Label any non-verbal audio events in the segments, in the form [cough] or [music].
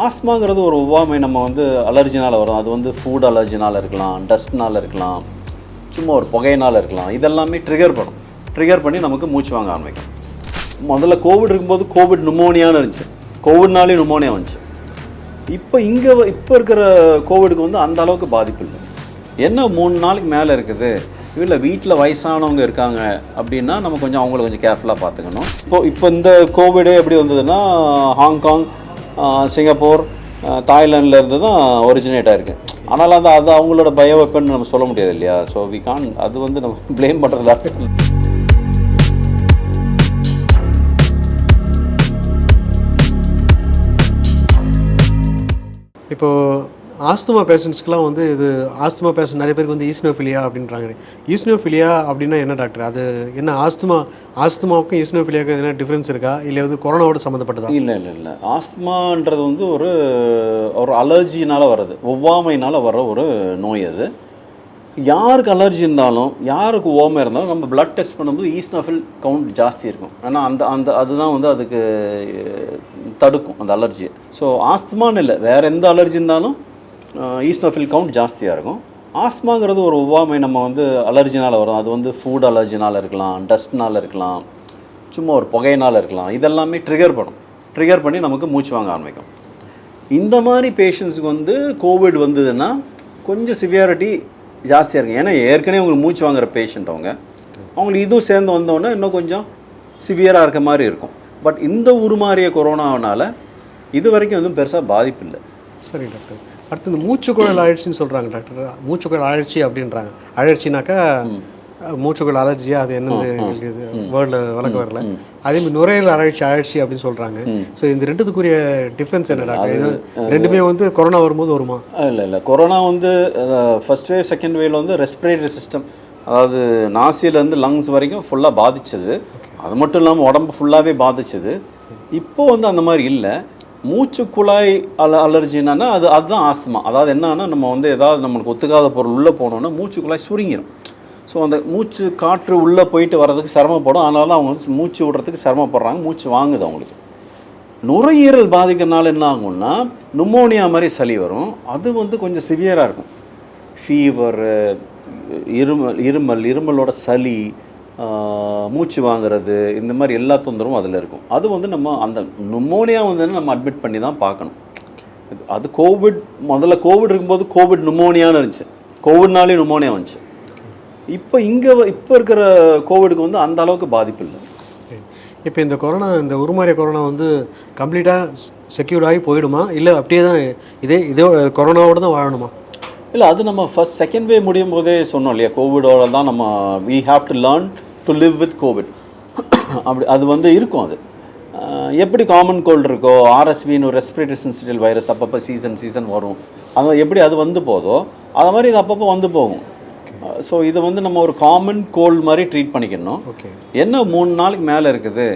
ஆஸ்மாங்கிறது ஒரு ஒவ்வாமை நம்ம வந்து அலர்ஜினால் வரும். அது வந்து ஃபுட் அலர்ஜினால் இருக்கலாம் டஸ்ட்னால் இருக்கலாம் சும்மா ஒரு புகையினால் இருக்கலாம். இதெல்லாமே ட்ரிகர் பண்ணும். ட்ரிகர் பண்ணி நமக்கு மூச்சு வாங்க ஆரம்பிக்கும். முதல்ல கோவிட் இருக்கும்போது கோவிட் நுமோனியான்னு இருந்துச்சு. கோவிட்னாலே நுமோனியா வந்துச்சு. இப்போ இங்கே இப்போ இருக்கிற கோவிடுக்கு வந்து அந்த அளவுக்கு பாதிப்பு இல்லை. என்ன மூணு நாளைக்கு மேலே இருக்குது? இல்லை வீட்டில் வயசானவங்க இருக்காங்க அப்படின்னா நம்ம கொஞ்சம் அவங்கள கொஞ்சம் கேர்ஃபுல்லாக பார்த்துக்கணும். இப்போ இப்போ இந்த கோவிடு எப்படி வந்ததுன்னா ஹாங்காங் சிங்கப்பூர் தாய்லாண்டில் இருந்து தான் ஒரிஜினேட் ஆயிருக்கு. ஆனால் அது அது அவங்களோட பயோ வெப்பன் நம்ம சொல்ல முடியாது இல்லையா? ஸோ வி கான் அது வந்து நம்ம [laughs] ப்ளேம் பண்ணுறதுல இப்போது ஆஸ்துமா பேஷண்ட்ஸ்க்குலாம் வந்து இது ஆஸ்துமா பேஷண்ட் நிறைய பேருக்கு வந்து ஈஸ்னோஃபிலியா அப்படின்றாங்க. ஈஸ்னோஃபிலியா அப்படின்னா என்ன டாக்டர்? அது என்ன ஆஸ்துமா ஆஸ்துமாவுக்கும் ஈஸ்னோஃபிலியாவுக்கும் எதனா டிஃப்ரென்ஸ் இருக்கா? இல்லை வந்து கொரோனாவோட சம்மந்தப்பட்டதா இல்லை இல்லை இல்லை. ஆஸ்துமான்றது வந்து ஒரு ஒரு அலர்ஜினால் வர்றது. ஒவ்வாமையினால் வர ஒரு நோய் அது. யாருக்கு அலர்ஜி இருந்தாலும் யாருக்கு ஓமை இருந்தாலும் நம்ம பிளட் டெஸ்ட் பண்ணும்போது ஈஸ்னோஃபில் கவுண்ட் ஜாஸ்தி இருக்கும். ஏன்னா அந்த அந்த அதுதான் வந்து அதுக்கு தடுக்கும் அந்த அலர்ஜியை ஸோ ஆஸ்துமான்னு இல்லை. வேறு எந்த அலர்ஜி இருந்தாலும் ஈஸ்னோஃபில் கவுண்ட் ஜாஸ்தியாக இருக்கும். ஆஸ்மாங்கிறது ஒரு ஒவ்வாமை நம்ம வந்து அலர்ஜினால் வரும். அது வந்து ஃபுட் அலர்ஜினால் இருக்கலாம் டஸ்ட்னால் இருக்கலாம் சும்மா ஒரு புகையினால் இருக்கலாம். இதெல்லாமே ட்ரிகர் பண்ணும். ட்ரிகர் பண்ணி நமக்கு மூச்சு வாங்க ஆரம்பிக்கும். இந்த மாதிரி பேஷண்ட்ஸுக்கு வந்து கோவிட் வந்ததுன்னா கொஞ்சம் சிவியாரிட்டி ஜாஸ்தியாக இருக்கும். ஏன்னா ஏற்கனவே உங்களுக்கு மூச்சு வாங்குற பேஷண்ட் அவங்க. அவங்களுக்கு இதுவும் சேர்ந்து வந்தோடனே இன்னும் கொஞ்சம் சிவியராக இருக்க மாதிரி இருக்கும். பட் இந்த உருமாறிய கொரோனாவனால இது வரைக்கும் எதுவும் பெருசாக பாதிப்பு இல்லை. சரி டாக்டர். அடுத்து இந்த மூச்சுக்குழல் அழற்சின்னு சொல்கிறாங்க டாக்டர். மூச்சுக்குழல் அழற்சி அப்படின்றாங்க. அழற்சினாக்கா அஹ், மூச்சுக்குழல் அலர்ஜியா அது என்னது வேர்டில் வழக்கு வரல. அதே மாதிரி நுரையீரல் அழற்சி அழற்சி அப்படின்னு சொல்கிறாங்க ஸோ இந்த ரெண்டுத்துக்குரிய டிஃப்ரென்ஸ் என்ன டாக்டர்? இது ரெண்டுமே வந்து கொரோனா வரும்போது வருமா? இல்லை இல்லை. கொரோனா வந்து ஃபர்ஸ்ட் வேவ் செகண்ட் வேவ்ல வந்து ரெஸ்பிரேட்டரி சிஸ்டம் அதாவது நாசியிலேருந்து லங்ஸ் வரைக்கும் ஃபுல்லாக பாதிச்சது. அது மட்டும் இல்லாமல் உடம்பு ஃபுல்லாகவே பாதிச்சது. இப்போ வந்து அந்த மாதிரி இல்லை. மூச்சு குழாய் அல அலர்ஜினா அது அதுதான் ஆஸ்துமா. அதாவது என்னன்னா நம்ம வந்து ஏதாவது நம்மளுக்கு ஒத்துக்காத பொருள் உள்ளே போனோன்னா மூச்சு குழாய் சுருங்கிடும் ஸோ அந்த மூச்சு காற்று உள்ளே போயிட்டு வர்றதுக்கு சிரமப்படும். அதனால தான் அவங்க வந்து மூச்சு விடுறதுக்கு சிரமப்படுறாங்க. மூச்சு வாங்குது அவங்களுக்கு. நுரையீரல் பாதிக்கிறனால என்ன ஆகும்னா நுமோனியா மாதிரி சளி வரும். அது வந்து கொஞ்சம் சிவியராக இருக்கும். ஃபீவரு இருமல் இருமல் இருமலோட சளி மூச்சு வாங்குறது இந்த மாதிரி எல்லா தொந்தரவும் அதில் இருக்கும். அது வந்து நம்ம அந்த நுமோனியா வந்து நம்ம அட்மிட் பண்ணி தான் பார்க்கணும். இது- அது கோவிட் முதல்ல கோவிட் இருக்கும்போது கோவிட் நுமோனியான்னு இருந்துச்சு. கோவிட்னாலே நுமோனியா வந்துச்சு. இப்போ இங்கே இப்போ இருக்கிற கோவிடுக்கு வந்து அந்த அளவுக்கு பாதிப்பு இல்லை. இப்போ இந்த கொரோனா இந்த உருமாறிய கொரோனா வந்து கம்ப்ளீட்டாக செக்யூர்ட் ஆகி போயிடுமா? இல்லை அப்படியே தான் இதே இதே கொரோனாவோட தான் வாழணுமா? இல்லை அது நம்ம ஃபர்ஸ்ட் செகண்ட் வேவ் முடியும் போதே சொன்னோம் இல்லையா? கோவிடோட தான் நம்ம we have to learn to live with Covid அப்படி அது வந்து இருக்கும் அது. எப்படி காமன் கோல்டு இருக்கோ ஆர்எஸ்வின்னு ஒரு ரெஸ்பிரேட்டரி சென்சிட்டிவ் வைரஸ் அப்பப்போ சீசன் சீசன் வரும். அது எப்படி அது வந்து போதோ அது மாதிரி இது அப்பப்போ வந்து போகும். ஸோ இதை வந்து நம்ம ஒரு காமன் கோல்டு மாதிரி ட்ரீட் பண்ணிக்கணும். ஓகே என்ன மூணு நாளைக்கு மேலே இருக்குது?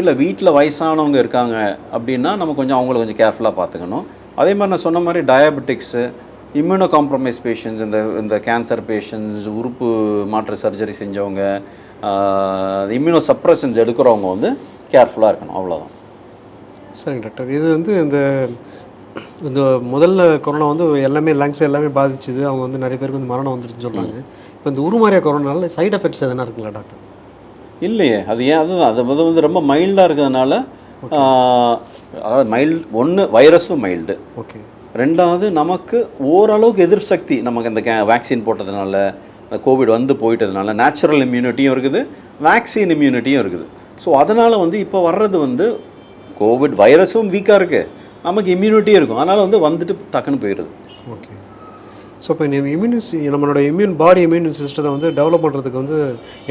இல்லை வீட்டில் வயசானவங்க இருக்காங்க அப்படின்னா நம்ம கொஞ்சம் அவங்கள கொஞ்சம் கேர்ஃபுல்லாக பார்த்துக்கணும். அதே மாதிரி நான் சொன்ன மாதிரி டயபெட்டிக்ஸு இம்யூனோ காம்ப்ரமைஸ் பேஷண்ட்ஸ் இந்த இந்த கேன்சர் பேஷண்ட்ஸ் உறுப்பு மாற்று சர்ஜரி செஞ்சவங்க இம்யூனோ சப்ரஷன்ஸ் எடுக்கிறவங்க வந்து கேர்ஃபுல்லாக இருக்கணும் அவ்வளோதான் சரிங்க டாக்டர். இது வந்து இந்த இந்த முதல்ல கொரோனா வந்து எல்லாமே லங்ஸ் எல்லாமே பாதிச்சுது. அவங்க வந்து நிறைய பேருக்கு வந்து மரணம் வந்துருச்சுன்னு சொல்கிறாங்க இப்போ இந்த உருமாறிய கொரோனால சைடு எஃபெக்ட்ஸ் எதனா இருக்குங்களா டாக்டர்? இல்லையே அது ஏன் அதுதான். அது வந்து வந்து ரொம்ப மைல்டாக இருக்கிறதுனால அதாவது மைல்டு ஒன்று வைரஸும் மைல்டு ஓகே. ரெண்டாவது நமக்கு ஓரளவுக்கு எதிர் சக்தி நமக்கு இந்த கே வேக்சின் போட்டதுனால இந்த கோவிட் வந்து போயிட்டதுனால நேச்சுரல் இம்யூனிட்டியும் இருக்குது வேக்சின் இம்யூனிட்டியும் இருக்குது. ஸோ அதனால் வந்து இப்போ வர்றது வந்து கோவிட் வைரஸும் வீக்காக இருக்குது நமக்கு இம்யூனிட்டியும் இருக்கும். அதனால் வந்து வந்துட்டு டக்குன்னு போயிடுது. ஓகே ஸோ இப்போ இந்த நம்மளோட இம்யூன் பாடி இம்யூன் சிஸ்டத்தை வந்து டெவலப் பண்ணுறதுக்கு வந்து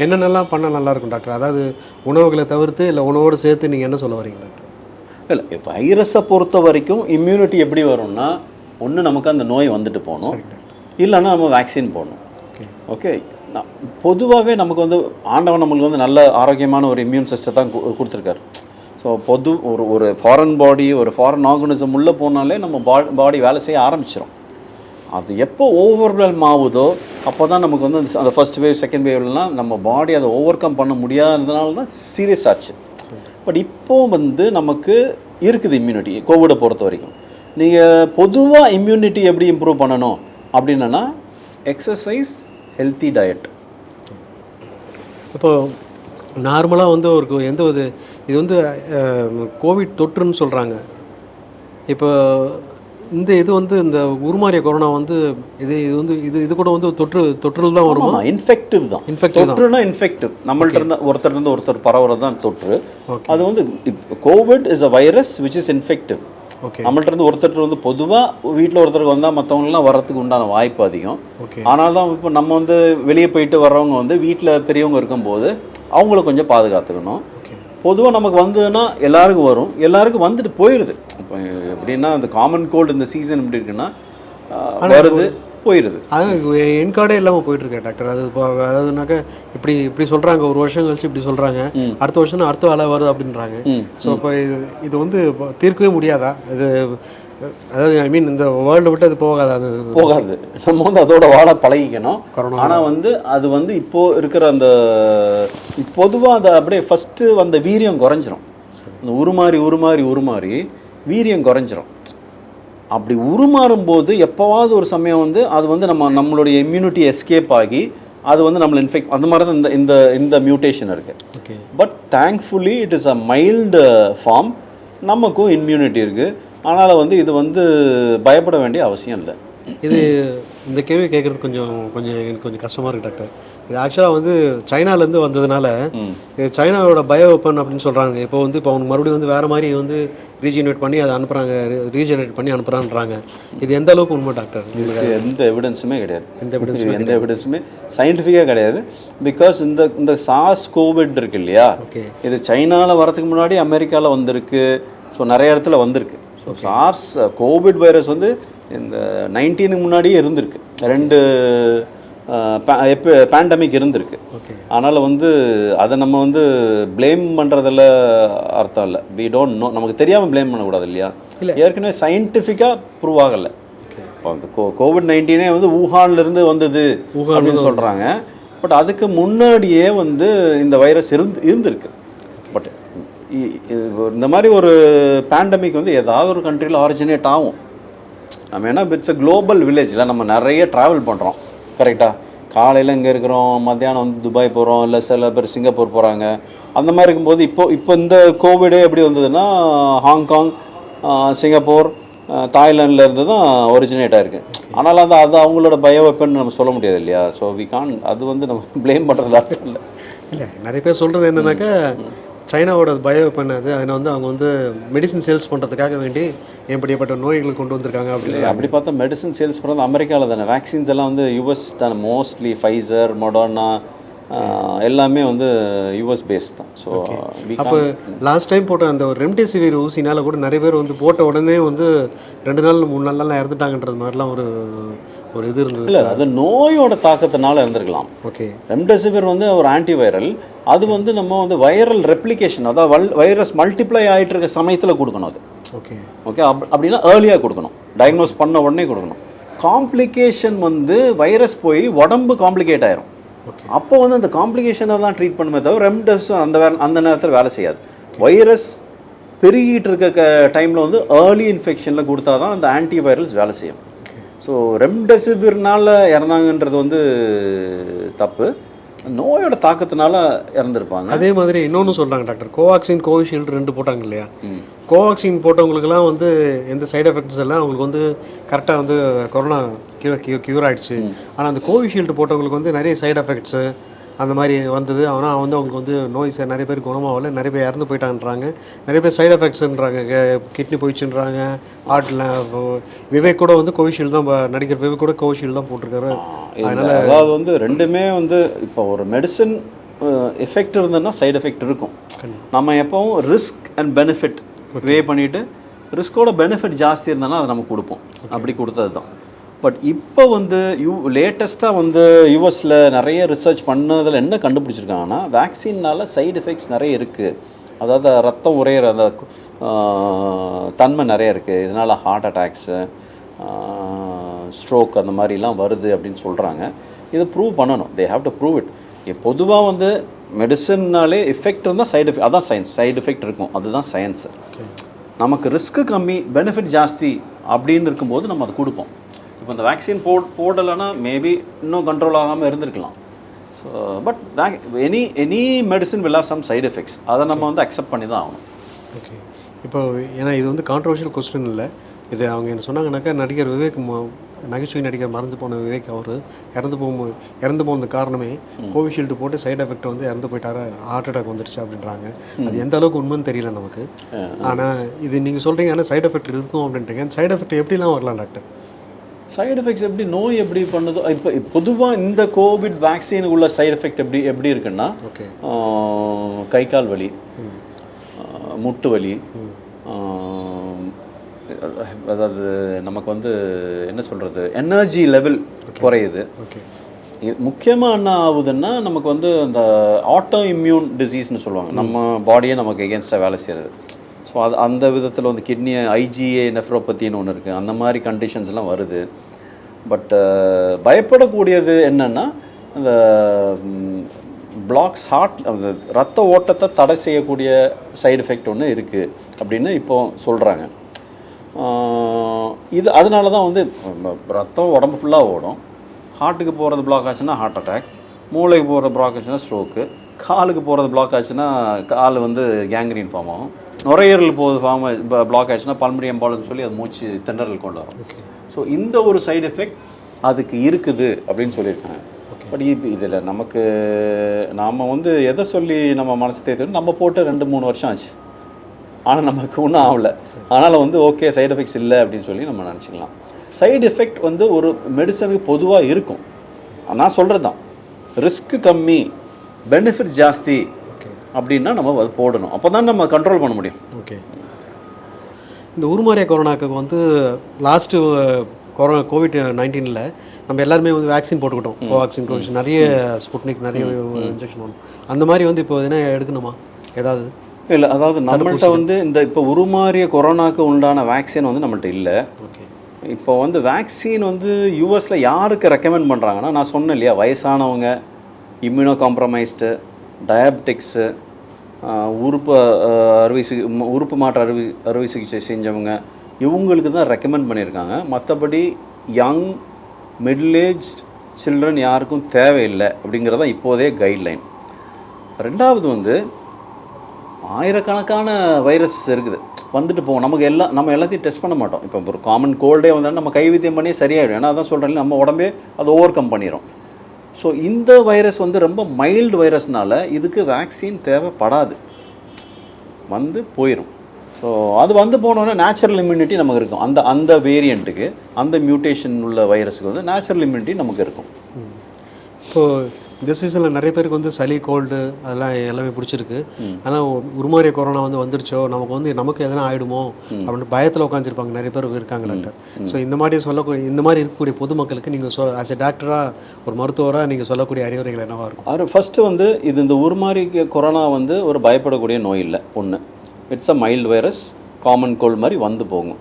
என்னென்னலாம் பண்ணால் நல்லாயிருக்கும் டாக்டர் அதாவது உணவுகளை தவிர்த்து இல்லை உணவோடு சேர்த்து நீங்கள் என்ன சொல்ல வரீங்க டாக்டர் இல்லை வைரஸை பொறுத்த வரைக்கும் இம்யூனிட்டி எப்படி வரும்னா ஒன்று நமக்கு அந்த நோய் வந்துட்டு போகணும். இல்லைன்னா நம்ம வேக்சின் போடணும். ஓகே பொதுவாகவே நமக்கு வந்து ஆண்டவன் நம்மளுக்கு வந்து நல்ல ஆரோக்கியமான ஒரு இம்யூன் சிஸ்டம் தான் கொடுத்துருக்காரு. ஸோ பொது ஒரு ஒரு ஃபாரின் பாடி ஒரு ஃபாரின் ஆர்கனிசம் உள்ளே போனாலே நம்ம பா பாடி வேலை செய்ய ஆரம்பிச்சிடும் அது எப்போ ஓவர்வெல்ம் ஆகுதோ அப்போ தான் நமக்கு வந்து அந்த- அந்த ஃபர்ஸ்ட் வேவ் செகண்ட் வேவ்லாம் நம்ம பாடி அதை ஓவர் கம் பண்ண முடியாததுனால தான் சீரியஸ் ஆச்சு. பட் இப்போ வந்து நமக்கு இருக்குது இம்யூனிட்டி கோவிடை பொறுத்த வரைக்கும். நீங்கள் பொதுவாக இம்யூனிட்டி எப்படி இம்ப்ரூவ் பண்ணணும்? அப்படின்னா எக்ஸசைஸ் ஹெல்த்தி டயட் இப்போ நார்மலாக வந்து ஒரு எந்த ஒரு இது வந்து கோவிட் தொற்றுன்னு சொல்கிறாங்க இப்போ இந்த இது வந்து இந்த உருமாறிய கொரோனா வந்து இது இது வந்து இது இது கூட வந்து தொற்று தொற்றுல தான் வருமா? இன்ஃபெக்டிவ் தான். Infective தொற்றுனா இன்ஃபெக்டிவ் நம்மள்ட்ட இருந்து ஒருத்தர் இருந்து ஒருத்தர் பரவுறது தான் தொற்று. அது வந்து Covid is a virus which is infective okay நம்மள்ட்ட இருந்து ஒருத்தர் வந்து பொதுவாக வீட்டில் ஒருத்தருக்கு வந்தால் மற்றவங்களாம் வர்றதுக்கு உண்டான வாய்ப்பு அதிகம். ஓகே ஆனால் தான் இப்போ நம்ம வந்து வெளியே போயிட்டு வர்றவங்க வந்து வீட்டில் பெரியவங்க இருக்கும்போது அவங்கள கொஞ்சம் பாதுகாத்துக்கணும். பொதுவாக நமக்கு வந்ததுன்னா எல்லாருக்கும் வரும். எல்லாருக்கும் வந்துட்டு போயிடுது எப்படின்னா அந்த காமன் கோல்டு இந்த சீசன் எப்படி இருக்குன்னா வருது போயிடுது அது என் கார்டே இல்லாமல் போயிட்டுருக்கேன் டாக்டர். அது இப்போ அதாவதுனாக்கா இப்படி இப்படி சொல்கிறாங்க ஒரு வருஷம் கழிச்சு இப்படி சொல்கிறாங்க அடுத்த வருஷம் அடுத்த வேலை வருது அப்படின்றாங்க. ஸோ இப்போ இது இது வந்து தீர்க்கவே முடியாதா? இது அதாவது ஐ மீன் இந்த வேர்ல்டு விட்டு அது போகாதா? அது போகாது. நம்ம வந்து அதோட வாழ பழகிக்கணும். ஆனால் வந்து அது வந்து இப்போ இருக்கிற அந்த பொதுவாக அதை அப்படியே ஃபஸ்ட்டு வந்த வீரியம் குறைஞ்சிரும். இந்த உருமாறி உருமாறி உருமாறி வீரியம் குறைஞ்சிரும். அப்படி உருமாறும் போது எப்போவாவது ஒரு சமயம் வந்து அது வந்து நம்ம நம்மளுடைய இம்யூனிட்டி எஸ்கேப் ஆகி அது வந்து நம்மளை இன்ஃபெக்ட் அந்த மாதிரி தான் இந்த இந்த இந்த மியூட்டேஷன் இருக்குது okay but thankfully it is a mild form நமக்கும் இம்யூனிட்டி இருக்குது அதனால் வந்து இது வந்து பயப்பட வேண்டிய அவசியம் இல்லை. இது இந்த கேள்வி கேட்குறது கொஞ்சம் கொஞ்சம் எனக்கு கொஞ்சம் கஷ்டமாக இருக்குது டாக்டர். இது ஆக்சுவலாக வந்து சைனாலேருந்து வந்ததுனால இது சைனாவோட பயோ வெப்பன் அப்படின்னு சொல்கிறாங்க இப்போ வந்து இப்போ அவங்க மறுபடியும் வந்து வேறு மாதிரி வந்து ரீஜெனரேட் பண்ணி அதை அனுப்புகிறாங்க ரீஜெனரேட் பண்ணி அனுப்புகிறான்றாங்க இது எந்த அளவுக்கு உண்மை டாக்டர்? எந்த எவிடன்ஸுமே கிடையாது. எந்த இது எந்த எவிடன்ஸுமே சயின்டிஃபிக்காக கிடையாது. பிகாஸ் இந்த இந்த சாஸ் கோவிட் இருக்கு இல்லையா? ஓகே. இது சைனாவில் வரதுக்கு முன்னாடி அமெரிக்காவில் வந்திருக்கு. ஸோ நிறைய இடத்துல வந்திருக்கு. ஸோ சார்ஸ் கோவிட் வைரஸ் வந்து இந்த நைன்டீனுக்கு முன்னாடியே இருந்திருக்கு. ரெண்டு எப்போ பேண்டமிக் இருந்திருக்கு. அதனால் வந்து அதை நம்ம வந்து ப்ளேம் பண்ணுறதில் அர்த்தம் இல்லை. வி டோன்ட் நோ நமக்கு தெரியாமல் ப்ளேம் பண்ணக்கூடாது இல்லையா? இல்ல. ஏற்கனவே சயின்டிஃபிக்காக ப்ரூவ் ஆகலை. ஓகே இப்போ அந்த கோ கோவிட் நைன்டீனே வந்து ஊஹான்ல இருந்து வந்தது அப்படின்னு சொல்கிறாங்க பட் அதுக்கு முன்னாடியே வந்து இந்த வைரஸ் இருந்து இருந்திருக்கு. பட் இந்த மாதிரி ஒரு பேண்டமிக் வந்து ஏதாவது ஒரு கண்ட்ரியில் ஆரிஜினேட் ஆகும். நம்ம ஏன்னா இட்ஸ் அ குளோபல் வில்லேஜில் நம்ம நிறைய ட்ராவல் பண்ணுறோம் கரெக்டாக காலையில் இங்கே இருக்கிறோம் மத்தியானம் வந்து துபாய் போகிறோம் இல்லை சில பேர் சிங்கப்பூர் போகிறாங்க அந்த மாதிரி இருக்கும்போது இப்போ இப்போ இந்த கோவிடே எப்படி வந்ததுன்னா ஹாங்காங் சிங்கப்பூர் ஆஹ், தாய்லாந்துல இருந்து தான் ஒரிஜினேட் ஆயிருக்கு. ஆனால் அந்த அது அவங்களோட பயோ வெப்பன் நம்ம சொல்ல முடியாது இல்லையா? ஸோ வி கான் அது வந்து நம்ம ப்ளேம் பண்ணுறதுல அர்த்தம் இல்லை. இல்லை நிறைய பேர் சொல்கிறது என்னன்னாக்கா சைனாவோட பயோ வெப்பன் அது அதில் வந்து அவங்க வந்து மெடிசன் சேல்ஸ் பண்ணுறதுக்காக வேண்டி எப்படிப்பட்ட நோய்களை கொண்டு வந்திருக்காங்க அப்படின்னு அப்படி பார்த்தா மெடிசன் சேல்ஸ் பண்ணுறது அமெரிக்காவில் தானே. வேக்சின்ஸ் எல்லாம் வந்து யூஎஸ் தானே. மோஸ்ட்லி ஃபைசர் மொடர்னா எல்லாமே வந்து யூஎஸ் பேஸ் தான். ஸோ அப்போ லாஸ்ட் டைம் போட்ட அந்த ஒரு ரெம்டெசிவிர் ஊசினால கூட நிறைய பேர் வந்து போட்ட உடனே வந்து ரெண்டு நாள் மூணு நாள்லாம் இறந்துட்டாங்கன்றது மாதிரிலாம் ஒரு ஒரு இது இருந்தது. இல்லை அது நோயோட தாக்கத்தினால இருந்திருக்கலாம் ஓகே ரெம்டெசிவிர் வந்து ஒரு ஆன்டிவைரல் அது வந்து நம்ம வந்து வைரல் ரெப்ளிகேஷன் அதாவது வைரஸ் மல்டிப்ளை ஆகிட்டு இருக்க சமயத்தில் கொடுக்கணும் அது. ஓகே ஓகே அப் அப்படின்னா ஏர்லியாக கொடுக்கணும். டயக்னோஸ் பண்ண உடனே கொடுக்கணும். காம்ப்ளிகேஷன் வந்து வைரஸ் போய் உடம்பு காம்ப்ளிகேட் ஆயிரும். அப்போ வந்து அந்த காம்ப்ளிகேஷனை தான் ட்ரீட் பண்ணுமே தவிர ரெம்டெஸ் அந்த வே அந்த நேரத்தில் வேலை செய்யாது. வைரஸ் பெருகிட்டு இருக்க டைமில் வந்து ஏர்லி இன்ஃபெக்ஷனில் கொடுத்தா தான் அந்த ஆன்டிவைரல்ஸ் வேலை செய்யும். ஸோ ரெம்டெசிவிர்னால இறந்தாங்கன்றது வந்து தப்பு. நோயோட தாக்கத்தினால இறந்துருப்பாங்க. அதே மாதிரி இன்னொன்று சொல்கிறாங்க டாக்டர். கோவாக்சின் கோவிஷீல்டு ரெண்டு போட்டாங்க இல்லையா? கோவாக்சின் போட்டவங்களுக்குலாம் வந்து எந்த சைடு எஃபெக்ட்ஸ் எல்லாம் அவங்களுக்கு வந்து கரெக்டாக வந்து கொரோனா கியூர் கியூர் ஆயிடுச்சு. ஆனால் அந்த கோவிஷீல்டு போட்டவங்களுக்கு வந்து நிறைய சைடு எஃபெக்ட்ஸு அந்த மாதிரி வந்தது. ஆனால் வந்து அவங்களுக்கு வந்து நோய் ச- நிறைய பேர் குணமாகல. நிறைய பேர் இறந்து போயிட்டாங்கன்றாங்க. நிறைய பேர் சைடு எஃபெக்ட்ஸ்ன்றாங்க கிட்னி போயிடுச்சுன்றாங்க. ஹார்ட்டில் விவேக் கூட வந்து கோவிஷீல்டு தான் நடிகர் விவேக் கூட கோவிஷீல்டு தான் போட்டிருக்காரு. இல்ல, அதாவது வந்து ரெண்டுமே வந்து இப்போ ஒரு மெடிசன் எஃபெக்ட் இருந்ததுன்னா சைடு எஃபெக்ட் இருக்கும். நம்ம எப்பவும் ரிஸ்க் அண்ட் பெனிஃபிட் வே பண்ணிட்டு ரிஸ்கோட பெனிஃபிட் ஜாஸ்தி இருந்ததுன்னா அதை நம்ம கொடுப்போம். அப்படி கொடுத்தது தான் பட் இப்போ வந்து யூ லேட்டஸ்ட்டாக வந்து யூஎஸில் நிறைய ரிசர்ச் பண்ணதில் என்ன கண்டுபிடிச்சிருக்காங்கன்னா வேக்சின்னால சைடு எஃபெக்ட்ஸ் நிறைய இருக்குது அதாவது ரத்தம் உறையிற அந்த தன்மை நிறைய இருக்குது இதனால் ஹார்ட் அட்டாக்ஸு ஸ்ட்ரோக் அந்த மாதிரிலாம் வருது அப்படின்னு சொல்கிறாங்க இதை ப்ரூவ் பண்ணணும். They have to prove it பொதுவாக வந்து மெடிசன்னாலே எஃபெக்ட் இருந்தால் சைடு எஃபெக்ட் அதான் சயின்ஸ் சைடு எஃபெக்ட் இருக்கும். அதுதான் சயின்ஸு நமக்கு ரிஸ்க்கு கம்மி பெனிஃபிட் ஜாஸ்தி அப்படின்னு இருக்கும்போது நம்ம அதை கொடுப்போம். இப்போ இந்த வேக்சின் போ போடலைன்னா மேபி இன்னும் கண்ட்ரோல் ஆகாமல் இருந்திருக்கலாம். So but any any medicine will have some side effects அதை நம்ம வந்து அக்செப்ட் பண்ணி தான் ஆகணும். ஓகே இப்போ ஏன்னா இது வந்து கான்ட்ரவர்ஷியல் கொஸ்டின் இல்லை. இது அவங்க என்ன சொன்னாங்கன்னாக்கா நடிகர் விவேக் நகைச்சுவை நடிகர் மறந்து போன விவேக் அவர் இறந்து போகும்போது இறந்து போனது காரணமே கோவிஷீல்டு போட்டு சைடு எஃபெக்ட் வந்து இறந்து போயிட்டாரு ஹார்ட் அட்டாக் வந்துருச்சு அப்படின்றாங்க. அது எந்த அளவுக்கு உண்மைன்னு தெரியல நமக்கு. ஆனால் இது நீங்கள் சொல்கிறீங்க ஆனால் சைடு எஃபெக்ட் இருக்கும் அப்படின்றீங்க. அந்த சைடு எஃபெக்ட் எப்படிலாம் வரலாம் டாக்டர்? சைடு எஃபெக்ட்ஸ் எப்படி நோய் எப்படி பண்ணுதோ இப்போ பொதுவாக இந்த கோவிட் வேக்சின் உள்ள சைடு எஃபெக்ட் எப்படி எப்படி இருக்குன்னா கை கால் வலி முட்டு வலி அதாவது நமக்கு வந்து என்ன சொல்கிறது எனர்ஜி லெவல் குறையுது. முக்கியமாக என்ன ஆகுதுன்னா நமக்கு வந்து அந்த ஆட்டோ இம்யூன் டிசீஸ்னு சொல்லுவாங்க. நம்ம பாடியே நமக்கு எகேன்ஸ்டாக வேலை செய்கிறது ஸோ அது அந்த விதத்தில் வந்து கிட்னி ஐஜிஏ நெஃப்ரோபத்தின்னு ஒன்று இருக்குது அந்த மாதிரி கண்டிஷன்ஸ்லாம் வருது. பட் பயப்படக்கூடியது என்னென்னா அந்த பிளாக்ஸ் ஹார்ட் அந்த ரத்த ஓட்டத்தை தடை செய்யக்கூடிய சைடு எஃபெக்ட் ஒன்று இருக்குது அப்படின்னு இப்போ சொல்கிறாங்க இது அதனால தான் வந்து ரத்தம் உடம்பு ஃபுல்லாக ஓடும். ஹார்ட்டுக்கு போகிறது பிளாக் ஆச்சுன்னா ஹார்ட் அட்டாக் மூளைக்கு போகிறது பிளாக் ஆச்சுன்னா ஸ்ட்ரோக்கு காலுக்கு போகிறது பிளாக் ஆச்சுன்னா கால் வந்து கேங்க்ரீன் ஃபார்ம் ஆகும். நுரையீரல் போகுது ஃபார்ம் பிளாக் ஆச்சுன்னா பல்மரி எம்பாலுன்னு சொல்லி அது மூச்சு திணறல் கொண்டு வரும். ஸோ இந்த ஒரு சைடு எஃபெக்ட் அதுக்கு இருக்குது அப்படின்னு சொல்லியிருக்காங்க. பட் இப்போ இதில் நமக்கு நாம் வந்து எதை சொல்லி நம்ம மனசு தேர்த்து நம்ம போட்டு ரெண்டு மூணு வருஷம் ஆச்சு. ஆனால் நமக்கு ஒன்றும் ஆகல. ஆனாலும் வந்து ஓகே சைடு எஃபெக்ட்ஸ் இல்லை அப்படின்னு சொல்லி நம்ம நினச்சிக்கலாம். சைடு எஃபெக்ட் வந்து ஒரு மெடிசனுக்கு பொதுவாக இருக்கும். நான் சொல்கிறது தான் ரிஸ்க் கம்மி பெனிஃபிட் ஜாஸ்தி அப்படின்னா நம்ம அது போடணும். அப்போ தான் நம்ம கண்ட்ரோல் பண்ண முடியும். ஓகே இந்த உருமாறிய கொரோனாக்கு வந்து லாஸ்ட்டு கொரோனா கோவிட் நைன்டீனில் நம்ம எல்லாருமே வந்து வேக்சின் போட்டுக்கிட்டோம். கோவாக்சின் கோவிஷன் நிறைய ஸ்புட்னிக் நிறைய இன்ஜெக்ஷன் பண்ணோம் அந்த மாதிரி வந்து இப்போ என்ன எடுக்கணுமா? ஏதாவது? இல்லை அதாவது நம்மள்ட்ட வந்து இந்த இப்போ உருமாறிய கொரோனாக்கு உண்டான வேக்சின் வந்து நம்மள்ட்ட இல்லை. ஓகே இப்போ வந்து வேக்சின் வந்து யூஎஸில் யாருக்கு ரெக்கமெண்ட் பண்ணுறாங்கன்னா நான் சொன்னேன் இல்லையா வயசானவங்க இம்யூனோ காம்ப்ரமைஸ்டு டயாபெட்டிக்ஸு உறுப்பு அறுவை சிகி உறுப்பு மாற்று அறுவை அறுவை சிகிச்சை செஞ்சவங்க இவங்களுக்கு தான் ரெக்கமெண்ட் பண்ணியிருக்காங்க. மற்றபடி யங் மிடில் ஏஜ் சில்ட்ரன் யாருக்கும் தேவையில்லை அப்படிங்கிறது தான் இப்போதே கைட்லைன் ரெண்டாவது வந்து ஆயிரக்கணக்கான வைரஸ் இருக்குது. வந்துட்டு போவோம் நமக்கு எல்லாம் நம்ம எல்லாத்தையும் டெஸ்ட் பண்ண மாட்டோம். இப்போ ஒரு காமன் கோல்டே வந்தாலும் நம்ம கைவித்தியம் பண்ணி சரியாயிடும். ஏன்னா அதான் சொல்கிறேன் நம்ம உடம்பே அதை ஓவர் கம் பண்ணிடும் ஸோ இந்த வைரஸ் வந்து ரொம்ப மைல்டு வைரஸ்னால இதுக்கு வேக்சின் தேவைப்படாது. வந்து போயிடும் ஸோ அது வந்து போனோன்னா நேச்சுரல் இம்யூனிட்டி நமக்கு இருக்கும். அந்த அந்த வேரியண்ட்டுக்கு அந்த மியூட்டேஷன் உள்ள வைரஸுக்கு வந்து நேச்சுரல் இம்யூனிட்டி நமக்கு இருக்கும். இப்போது இந்த சீசனில் நிறைய பேருக்கு வந்து சளி கோல்டு அதெல்லாம் எல்லாமே பிடிச்சிருக்கு. ஆனால் உருமாறிய கொரோனா வந்து வந்துருச்சோ நமக்கு வந்து நமக்கு எதனா ஆயிடுமோ அப்படின்னு பயத்தில் உட்காந்துருப்பாங்க நிறைய பேர் இருக்காங்க டாக்டர் ஸோ இந்த மாதிரி சொல்லக்கூடிய இந்த மாதிரி இருக்கக்கூடிய பொதுமக்களுக்கு நீங்கள் சொல் ஆஸ் எ டாக்டராக ஒரு மருத்துவராக நீங்கள் சொல்லக்கூடிய அறிவுரைகள் என்னவா இருக்கும்? அவர் ஃபஸ்ட்டு வந்து இது இந்த உருமாறி கொரோனா வந்து ஒரு பயப்படக்கூடிய நோய் இல்லை ஒன்று it's a mild virus common cold மாதிரி வந்து போகும்.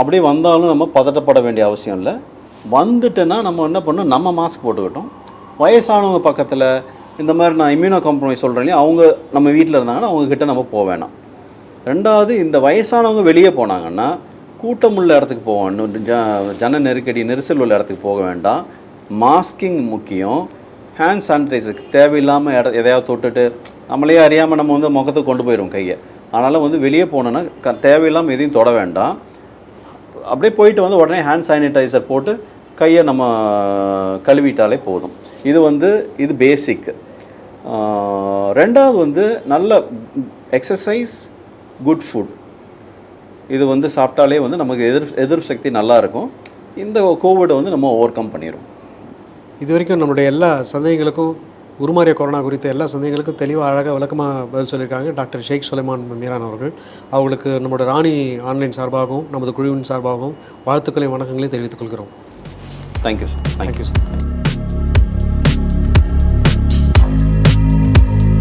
அப்படியே வந்தாலும் நம்ம பதட்டப்பட வேண்டிய அவசியம் இல்லை. வந்துட்டுன்னா நம்ம என்ன பண்ணணும்? நம்ம மாஸ்க் போட்டுக்கிட்டோம். வயசானவங்க பக்கத்தில் இந்த மாதிரி நான் இம்யூனோ காம்ப்ரமைஸ் சொல்கிறேன் இல்லையா? அவங்க நம்ம வீட்டில் இருந்தாங்கன்னா அவங்கக்கிட்ட நம்ம போக வேணாம். ரெண்டாவது இந்த வயசானவங்க வெளியே போனாங்கன்னா கூட்டம் உள்ள இடத்துக்கு போவோம் ஜ ஜன நெருக்கடி நெரிசல் உள்ள இடத்துக்கு போக வேண்டாம். மாஸ்கிங் முக்கியம். ஹேண்ட் சானிடைசருக்கு தேவையில்லாமல் இட எதையாவது தொட்டுட்டு நம்மளே அறியாமல் நம்ம வந்து முகத்துக்கு கொண்டு போயிடும் கையை. அதனால் வந்து வெளியே போனோன்னா க தேவையில்லாமல் எதையும் தொட வேண்டாம். அப்படியே போயிட்டு வந்து உடனே ஹேண்ட் சானிடைசர் போட்டு கையை நம்ம கழுவிட்டாலே போதும். இது வந்து இது பேசிக் ரெண்டாவது வந்து நல்ல எக்ஸசைஸ் குட் ஃபுட் இது வந்து சாப்பிட்டாலே வந்து நமக்கு எதிர் எதிர்ப்பு சக்தி நல்லா இருக்கும். இந்த கோவிடை வந்து நம்ம ஓவர் கம் பண்ணிடும் இது வரைக்கும் நம்மளுடைய எல்லா சந்தேகங்களுக்கும் உருமாறிய கொரோனா குறித்த எல்லா சந்தேகங்களுக்கும் தெளிவாக அழகாக விளக்கமாக பதில் சொல்லியிருக்காங்க டாக்டர் ஷேக் சுலைமான் மீரான் அவர்கள். அவங்களுக்கு நம்மளோட ராணி ஆன்லைன் சார்பாகவும் நமது குழுவின் சார்பாகவும் வாழ்த்துக்களையும் வணக்கங்களையும் தெரிவித்துக் கொள்கிறோம். Thank you thank you thank you sir